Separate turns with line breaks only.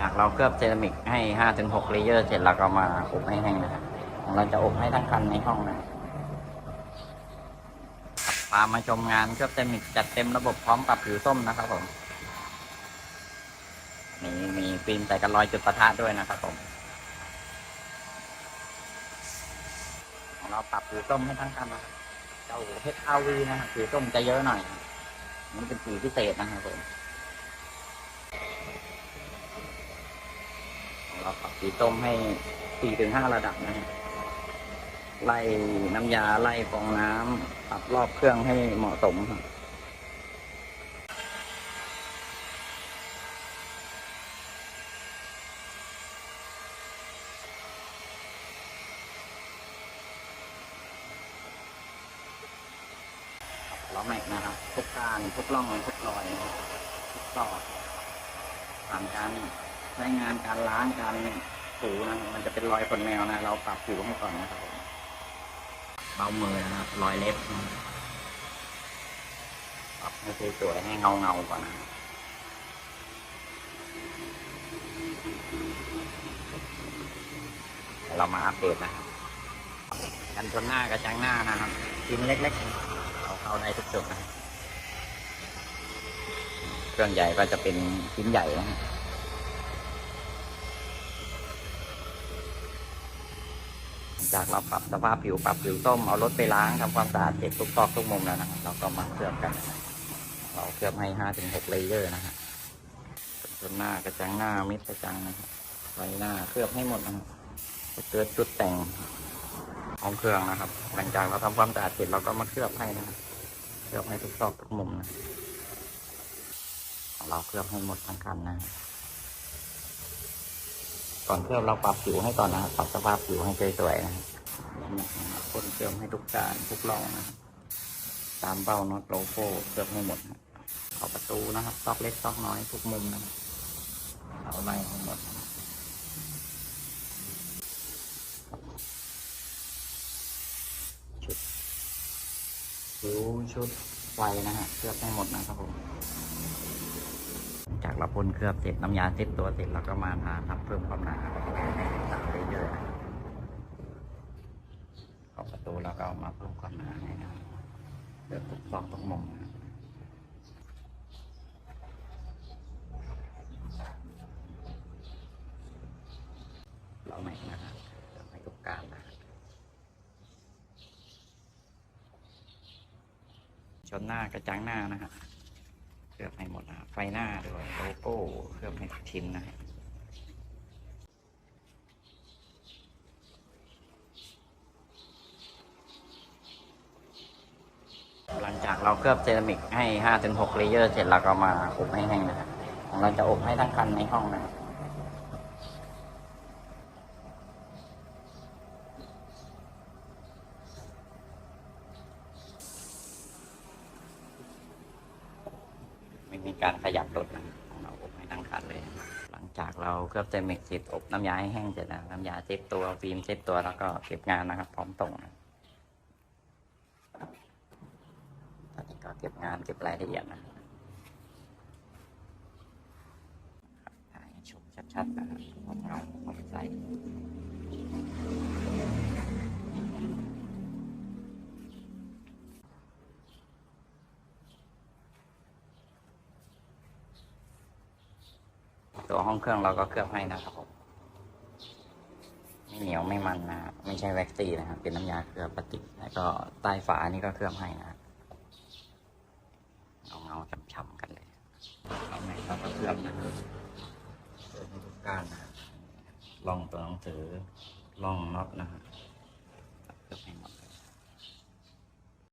จากเราเคลือบเซรามิกให้ห้าถึงหกเลเยอร์เสร็จเราก็มาอบให้แห้งนะครับของเราจะอบให้ทั้งคันในห้องนะพามาชมงานเคลือบเซรามิกจัดเต็มระบบพร้อมปรับผิวส้มนะครับผมมีมีฟิล์มใส่กันรอยจุดประทะด้วยนะครับผมของเราปรับผิวส้มให้ทั้งคันนะครับเจ้า HRV นะครับผิวส้มจะเยอะหน่อยนี่เป็นสีพิเศษนะครับผม เราปรับสีส้มให้สี่ถึงห้าระดับนะฮะไล่น้ำยาไล่ฟองน้ำปรับรอบเครื่องให้เหมาะสมครับล้อแม็กนะครับทุกการทุกร่องทุกรอยทุกซอกผ่านการ ใช้งานการล้างการถูนะมันจะเป็นรอยขนแมวนะ เราปรับผิวให้ก่อนนะครับผมเบามือนะครับรอยเล็บนะปรับให้สวยๆให้เงาเงาๆก่อนนะเดี๋ยวเรามาอัปเดตนะครับกันชนหน้ากระจังหน้านะครับชิ้นเล็กๆเอาเข้าได้ทุกจุดนะครับเครื่องใหญ่ก็จะเป็นชิ้นใหญ่นะครับ จากเราปรับสภาพผิวปรับผิวส้มเอารถไปล้างทำความสะอาดเช็คทุกซอกทุกมุมแล้วนะครับเราก็มาเคลือบกัน เราเคลือบให้ห้าถึงหกเลเยอร์นะฮะส่วนหน้ากระจังหน้ามิดกระจังนะครับไว้หน้าเคลือบให้หมดนะครับเกิดจุดแต่งของเครื่องนะครับ หลังจากเราทำความสะอาดเสร็จเราก็มาเคลือบให้นะครับเคลือบให้ทุกซอกทุกมุมนะเราเคลือบให้หมดทั้งคันนะ ก่อนเคลือบเราปรับผิวให้ก่อนนะครับปรับสภาพผิวให้สวยๆนะครับพ่นเคลือบให้ทุกการทุกรองนะครับตามเบ้าน็อตโลโก้เคลือบให้หมดนะครับขอบประตูนะครับซอกเล็กซอกน้อยทุกมุมนะครับเอาไล่ให้หมดชุดผิวชุดไฟนะฮะเคลือบให้หมดนะครับผม พ่นเคลือบเสร็จน้ำยาเซ็ตตัวเสร็จเราก็มาทาทับเพิ่มความหนาให้สาวได้เยอะๆขอบประตูเราก็เอามาเพิ่มความหนาให้นะเดือดทุกซอกทุกมุมนะเราไม่นะครับไม่ทุกการนะชนหน้ากระจังหน้านะฮะ เคลือบให้หมดนะไฟหน้าด้วยโลโก้เคลือบให้ชิ้นนะหลังจากเราเคลือบเซรามิกให้ห้าถึงหกเลเยอร์เสร็จเราก็มาอบให้แห้งนะครับของเราจะอบให้ทั้งคันในห้องนะครับไมีการขยับรถนะครับของเราอบให้ทั้งคันเลย หลังจากเราเคลือบเซมิกเสร็จอบน้ำยาให้แห้งเสร็จแล้วน้ำยาเซ็ตตัวฟิล์มเซ็ตตัวแล้วก็เก็บงานนะครับ พร้อมส่งนะตอนนี้ก็เก็บงานเก็บรายละเอียดนะถ่ายให้ชมชัดๆนะครับของเงาของใส ตัวห้องเครื่องเราก็เคลือบให้นะครับผมไม่เหนียวไม่มันนะไม่ใช่แว็กซี่นะครับ เป็นน้ำยาเคลือบพลาสติกแล้วก็ใต้ฝานี่ก็เคลือบให้นะเงาเงาช้ำๆกันเลยเอาไหนเราก็เคลือบนะเคลือบให้ทุกก้านนะครับล่องตัวหนังสือล่องน็อตนะครับเคลือบให้